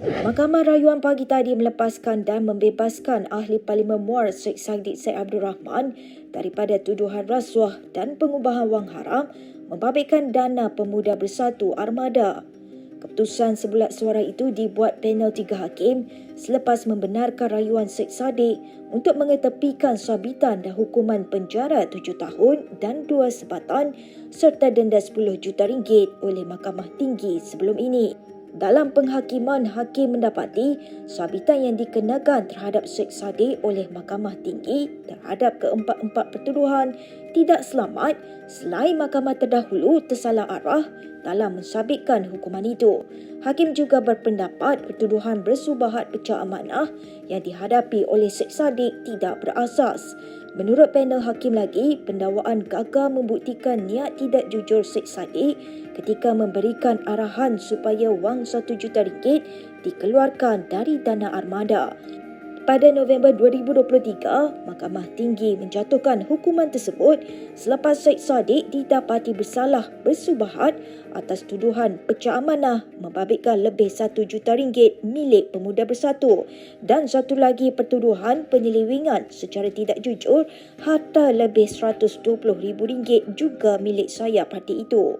Mahkamah Rayuan pagi tadi melepaskan dan membebaskan ahli Parlimen Muar Sheikh Sadiq Syed Abdul Rahman daripada tuduhan rasuah dan pengubahan wang haram membabitkan dana pemuda bersatu armada. Keputusan sebulat suara itu dibuat panel tiga hakim selepas membenarkan rayuan Sheikh Sadiq untuk mengetepikan sabitan dan hukuman penjara tujuh tahun dan dua sebatan serta denda 10 juta ringgit oleh Mahkamah Tinggi sebelum ini. Dalam penghakiman, hakim mendapati sabitan yang dikenakan terhadap Syed Saddiq oleh Mahkamah Tinggi terhadap keempat-empat pertuduhan tidak selamat selain mahkamah terdahulu tersalah arah dalam mensabitkan hukuman itu. Hakim juga berpendapat pertuduhan bersubahat pecah amanah yang dihadapi oleh Syed Saddiq tidak berasas. Menurut panel hakim lagi, pendakwaan gagal membuktikan niat tidak jujur Syed Saddiq ketika memberikan arahan supaya wang satu juta ringgit dikeluarkan dari dana armada. Pada November 2023, Mahkamah Tinggi menjatuhkan hukuman tersebut selepas Syed Saddiq didapati bersalah bersubahat atas tuduhan pecah amanah membabitkan lebih satu juta ringgit milik pemuda bersatu dan satu lagi pertuduhan penyelewengan secara tidak jujur harta lebih RM120,000 juga milik saya parti itu.